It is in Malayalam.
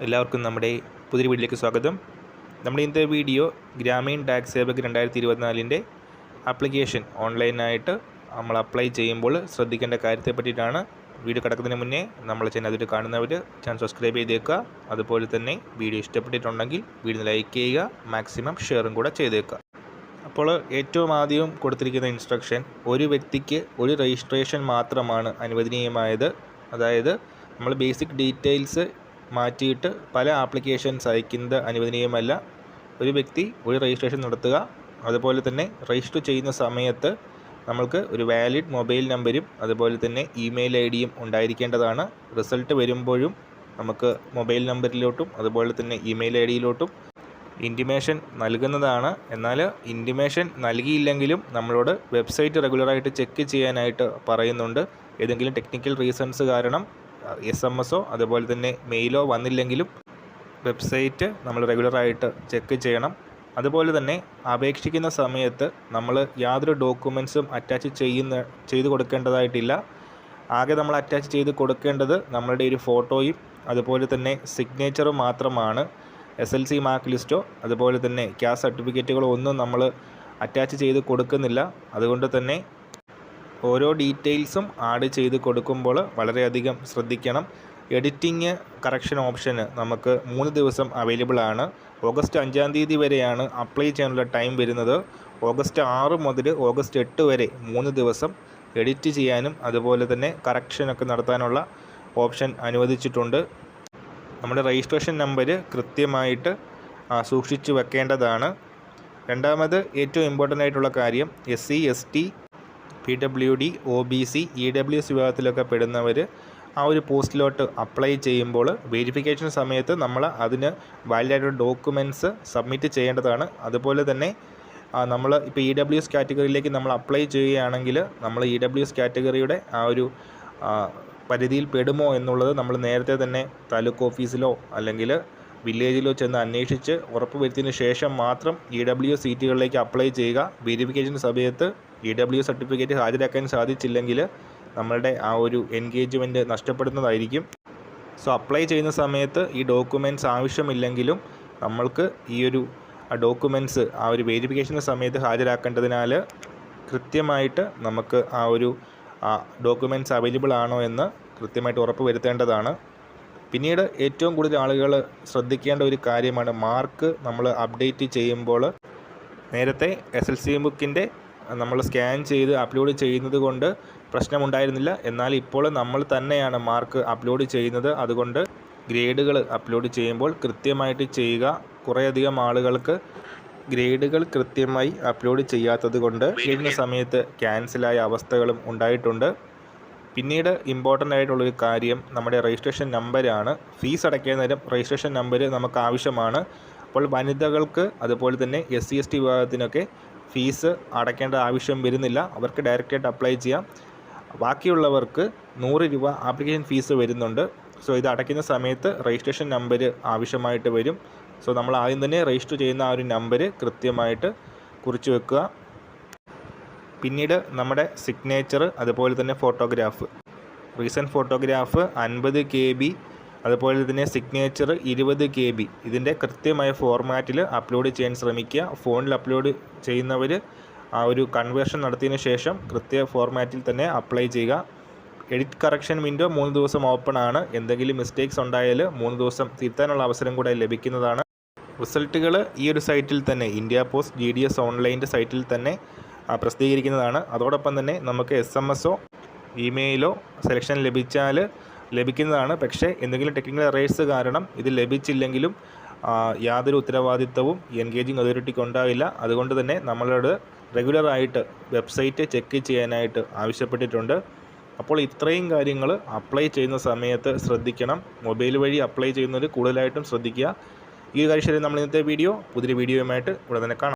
എല്ലാവർക്കും നമ്മുടെ പുതിയ വീഡിയോയിലേക്ക് സ്വാഗതം. നമ്മുടെ ഇന്നത്തെ വീഡിയോ ഗ്രാമീൺ ടാക്സ് സേവക് രണ്ടായിരത്തി ഇരുപത്തിനാലിന്റെ ആപ്ലിക്കേഷൻ ഓൺലൈനായിട്ട് നമ്മൾ അപ്ലൈ ചെയ്യുമ്പോൾ ശ്രദ്ധിക്കേണ്ട കാര്യത്തെ പറ്റിയിട്ടാണ് വീഡിയോ കിടക്കുന്നതിന് മുന്നേ നമ്മൾ ചാനൽ അതിൽ കാണുന്നവർ ചാനൽ സബ്സ്ക്രൈബ് ചെയ്തേക്കുക. അതുപോലെ തന്നെ വീഡിയോ ഇഷ്ടപ്പെട്ടിട്ടുണ്ടെങ്കിൽ വീഡിയോ ലൈക്ക് ചെയ്യുക മാക്സിമം ഷെയറും കൂടെ ചെയ്തേക്കുക. അപ്പോൾ ഏറ്റവും ആദ്യം കൊടുത്തിരിക്കുന്ന ഇൻസ്ട്രക്ഷൻ ഒരു വ്യക്തിക്ക് ഒരു രജിസ്ട്രേഷൻ മാത്രമാണ് അനുവദനീയമായത്. അതായത് നമ്മൾ ബേസിക് ഡീറ്റെയിൽസ് മാറ്റിയിട്ട് പല ആപ്ലിക്കേഷൻസ് അയക്കുന്നത് അനുവദനീയമല്ല. ഒരു വ്യക്തി ഒരു രജിസ്ട്രേഷൻ നടത്തുക അതുപോലെ തന്നെ രജിസ്റ്റർ ചെയ്യുന്ന സമയത്ത് നമ്മൾക്ക് ഒരു വാലിഡ് മൊബൈൽ നമ്പരും അതുപോലെ തന്നെ ഇമെയിൽ ഐ ഡിയും ഉണ്ടായിരിക്കേണ്ടതാണ്. റിസൾട്ട് വരുമ്പോഴും നമുക്ക് മൊബൈൽ നമ്പറിലോട്ടും അതുപോലെ തന്നെ ഇമെയിൽ ഐ ഡിയിലോട്ടും ഇന്റിമേഷൻ നൽകുന്നതാണ്. എന്നാൽ ഇന്റിമേഷൻ നൽകിയില്ലെങ്കിലും നമ്മളോട് വെബ്സൈറ്റ് റെഗുലറായിട്ട് ചെക്ക് ചെയ്യാനായിട്ട് പറയുന്നുണ്ട്. ഏതെങ്കിലും ടെക്നിക്കൽ റീസൺസ് കാരണം എസ് എം എസോ അതുപോലെ തന്നെ മെയിലോ വന്നില്ലെങ്കിലും വെബ്സൈറ്റ് നമ്മൾ റെഗുലറായിട്ട് ചെക്ക് ചെയ്യണം. അതുപോലെ തന്നെ അപേക്ഷിക്കുന്ന സമയത്ത് നമ്മൾ യാതൊരു ഡോക്യുമെൻസും അറ്റാച്ച് ചെയ്യുന്ന ചെയ്ത് കൊടുക്കേണ്ടതായിട്ടില്ല. ആകെ നമ്മൾ അറ്റാച്ച് ചെയ്ത് കൊടുക്കേണ്ടത് നമ്മളുടെ ഒരു ഫോട്ടോയും അതുപോലെ തന്നെ സിഗ്നേച്ചറും മാത്രമാണ്. എസ് എൽ സി മാർക്ക് ലിസ്റ്റോ അതുപോലെ തന്നെ ക്യാസ് സർട്ടിഫിക്കറ്റുകളോ ഒന്നും നമ്മൾ അറ്റാച്ച് ചെയ്ത് കൊടുക്കുന്നില്ല. അതുകൊണ്ട് തന്നെ ഓരോ ഡീറ്റെയിൽസും ആഡ് ചെയ്ത് കൊടുക്കുമ്പോൾ വളരെയധികം ശ്രദ്ധിക്കണം. എഡിറ്റിംഗ് കറക്ഷൻ ഓപ്ഷന് നമുക്ക് മൂന്ന് ദിവസം അവൈലബിൾ ആണ്. ഓഗസ്റ്റ് അഞ്ചാം തീയതി വരെയാണ് അപ്ലൈ ചെയ്യാനുള്ള ടൈം വരുന്നത്. ഓഗസ്റ്റ് ആറ് മുതൽ ഓഗസ്റ്റ് എട്ട് വരെ മൂന്ന് ദിവസം എഡിറ്റ് ചെയ്യാനും അതുപോലെ തന്നെ കറക്ഷനൊക്കെ നടത്താനുള്ള ഓപ്ഷൻ അനുവദിച്ചിട്ടുണ്ട്. നമ്മുടെ രജിസ്ട്രേഷൻ നമ്പർ കൃത്യമായിട്ട് സൂക്ഷിച്ചു വെക്കേണ്ടതാണ്. രണ്ടാമത് ഏറ്റവും ഇമ്പോർട്ടന്റ് ആയിട്ടുള്ള കാര്യം S C S T P W D O B C E W S വിഭാഗത്തിലൊക്കെ പെടുന്നവർ ആ ഒരു പോസ്റ്റിലോട്ട് അപ്ലൈ ചെയ്യുമ്പോൾ വെരിഫിക്കേഷൻ സമയത്ത് നമ്മൾ അതിന് വാലിഡായിട്ടുള്ള ഡോക്യുമെന്റ്സ് സബ്മിറ്റ് ചെയ്യേണ്ടതാണ്. അതുപോലെ തന്നെ നമ്മൾ ഇപ്പോൾ ഇ ഡബ്ല്യു എസ് കാറ്റഗറിയിലേക്ക് നമ്മൾ അപ്ലൈ ചെയ്യുകയാണെങ്കിൽ നമ്മൾ ഇ ഡബ്ല്യു എസ് കാറ്റഗറിയുടെ ആ ഒരു പരിധിയിൽ പെടുമോ എന്നുള്ളത് നമ്മൾ നേരത്തെ തന്നെ താലൂക്ക് ഓഫീസിലോ അല്ലെങ്കിൽ വില്ലേജിലോ ചെന്ന് അന്വേഷിച്ച് ഉറപ്പ് വരുത്തിയതിന് ശേഷം മാത്രം ഇ ഡബ്ല്യു സീറ്റുകളിലേക്ക് അപ്ലൈ ചെയ്യുക. വെരിഫിക്കേഷൻ സമയത്ത് ഇ ഡബ്ല്യു സർട്ടിഫിക്കറ്റ് ഹാജരാക്കാൻ സാധിച്ചില്ലെങ്കിൽ നമ്മളുടെ ആ ഒരു എൻഗേജ്മെന്റ് നഷ്ടപ്പെടുന്നതായിരിക്കും. സോ അപ്ലൈ ചെയ്യുന്ന സമയത്ത് ഈ ഡോക്യുമെന്റ്സ് ആവശ്യമില്ലെങ്കിലും നമ്മൾക്ക് ഈ ഒരു ഡോക്യുമെന്റ്സ് ആ ഒരു വെരിഫിക്കേഷന്റെ സമയത്ത് ഹാജരാക്കേണ്ടതിനാൽ കൃത്യമായിട്ട് നമുക്ക് ആ ഒരു ഡോക്യുമെന്റ്സ് അവൈലബിൾ ആണോ എന്ന് കൃത്യമായിട്ട് ഉറപ്പ് വരുത്തേണ്ടതാണ് പിന്നീട് ഏറ്റവും കൂടുതൽ ആളുകൾ ശ്രദ്ധിക്കേണ്ട ഒരു കാര്യമാണ് മാർക്ക് നമ്മൾ അപ്ഡേറ്റ് ചെയ്യുമ്പോൾ നേരത്തെ എസ് എൽ സി ബുക്കിന്റെ നമ്മൾ സ്കാൻ ചെയ്ത് അപ്ലോഡ് ചെയ്യുന്നത് കൊണ്ട് പ്രശ്നമുണ്ടായിരുന്നില്ല. എന്നാൽ ഇപ്പോൾ നമ്മൾ തന്നെയാണ് മാർക്ക് അപ്ലോഡ് ചെയ്യുന്നത്. അതുകൊണ്ട് ഗ്രേഡുകൾ അപ്ലോഡ് ചെയ്യുമ്പോൾ കൃത്യമായിട്ട് ചെയ്യുക. കുറേയധികം ആളുകൾക്ക് ഗ്രേഡുകൾ കൃത്യമായി അപ്ലോഡ് ചെയ്യാത്തത് കൊണ്ട് കഴിഞ്ഞ സമയത്ത് ക്യാൻസലായ അവസ്ഥകളും ഉണ്ടായിട്ടുണ്ട്. പിന്നീട് ഇമ്പോർട്ടന്റ് ആയിട്ടുള്ളൊരു കാര്യം നമ്മുടെ രജിസ്ട്രേഷൻ നമ്പരാണ് ഫീസ് അടയ്ക്കുന്ന നേരം രജിസ്ട്രേഷൻ നമ്പർ നമുക്ക് ആവശ്യമാണ്. അപ്പോൾ വനിതകൾക്ക് അതുപോലെ തന്നെ എസ് സി എസ് ടി വിഭാഗത്തിനൊക്കെ ഫീസ് അടയ്ക്കേണ്ട ആവശ്യം വരുന്നില്ല. അവർക്ക് ഡയറക്റ്റായിട്ട് അപ്ലൈ ചെയ്യാം. ബാക്കിയുള്ളവർക്ക് നൂറ് രൂപ ആപ്ലിക്കേഷൻ ഫീസ് വരുന്നുണ്ട്. സോ ഇത് അടയ്ക്കുന്ന സമയത്ത് രജിസ്ട്രേഷൻ നമ്പർ ആവശ്യമായിട്ട് വരും. സോ നമ്മൾ ആദ്യം തന്നെ രജിസ്റ്റർ ചെയ്യുന്ന ആ ഒരു നമ്പർ കൃത്യമായിട്ട് കുറിച്ച് വെക്കുക. പിന്നീട് നമ്മുടെ സിഗ്നേച്ചർ അതുപോലെ തന്നെ ഫോട്ടോഗ്രാഫ് റീസെന്റ് ഫോട്ടോഗ്രാഫ് അൻപത് കെ ബി അതുപോലെ തന്നെ സിഗ്നേച്ചർ ഇരുപത് കെ ബി ഇതിന്റെ കൃത്യമായ ഫോർമാറ്റിൽ അപ്ലോഡ് ചെയ്യാൻ ശ്രമിക്കുക. ഫോണിൽ അപ്ലോഡ് ചെയ്യുന്നവർ ആ ഒരു കൺവേർഷൻ നടത്തിയതിന് ശേഷം കൃത്യ ഫോർമാറ്റിൽ തന്നെ അപ്ലൈ ചെയ്യുക. എഡിറ്റ് കറക്ഷൻ വിൻഡോ മൂന്ന് ദിവസം ഓപ്പൺ ആണ്. എന്തെങ്കിലും മിസ്റ്റേക്സ് ഉണ്ടായാൽ മൂന്ന് ദിവസം തിരുത്താനുള്ള അവസരം കൂടെ ലഭിക്കുന്നതാണ്. റിസൾട്ടുകൾ ഈ ഒരു സൈറ്റിൽ തന്നെ India post G D S ഓൺലൈന്റെ സൈറ്റിൽ തന്നെ പ്രസിദ്ധീകരിക്കുന്നതാണ്. അതോടൊപ്പം തന്നെ നമുക്ക് എസ് എം എസോ ഇമെയിലോ സെലക്ഷൻ ലഭിച്ചാൽ ലഭിക്കുന്നതാണ്. പക്ഷേ എന്തെങ്കിലും ടെക്നിക്കൽ എറേഴ്സ് കാരണം ഇത് ലഭിച്ചില്ലെങ്കിലും യാതൊരു ഉത്തരവാദിത്തവും എൻഗേജിങ് അതോറിറ്റിക്ക് ഉണ്ടാവില്ല. അതുകൊണ്ട് തന്നെ നമ്മളോട് റെഗുലറായിട്ട് വെബ്സൈറ്റ് ചെക്ക് ചെയ്യാനായിട്ട് ആവശ്യപ്പെട്ടിട്ടുണ്ട്. അപ്പോൾ ഇത്രയും കാര്യങ്ങൾ അപ്ലൈ ചെയ്യുന്ന സമയത്ത് ശ്രദ്ധിക്കണം. മൊബൈൽ വഴി അപ്ലൈ ചെയ്യുന്നവർ കൂടുതലായിട്ടും ശ്രദ്ധിക്കുക. ഈ കാര്യം ശരി. നമ്മൾ ഇന്നത്തെ വീഡിയോ പുതിയ വീഡിയോയുമായിട്ട് ഇവിടെ തന്നെ കാണാം.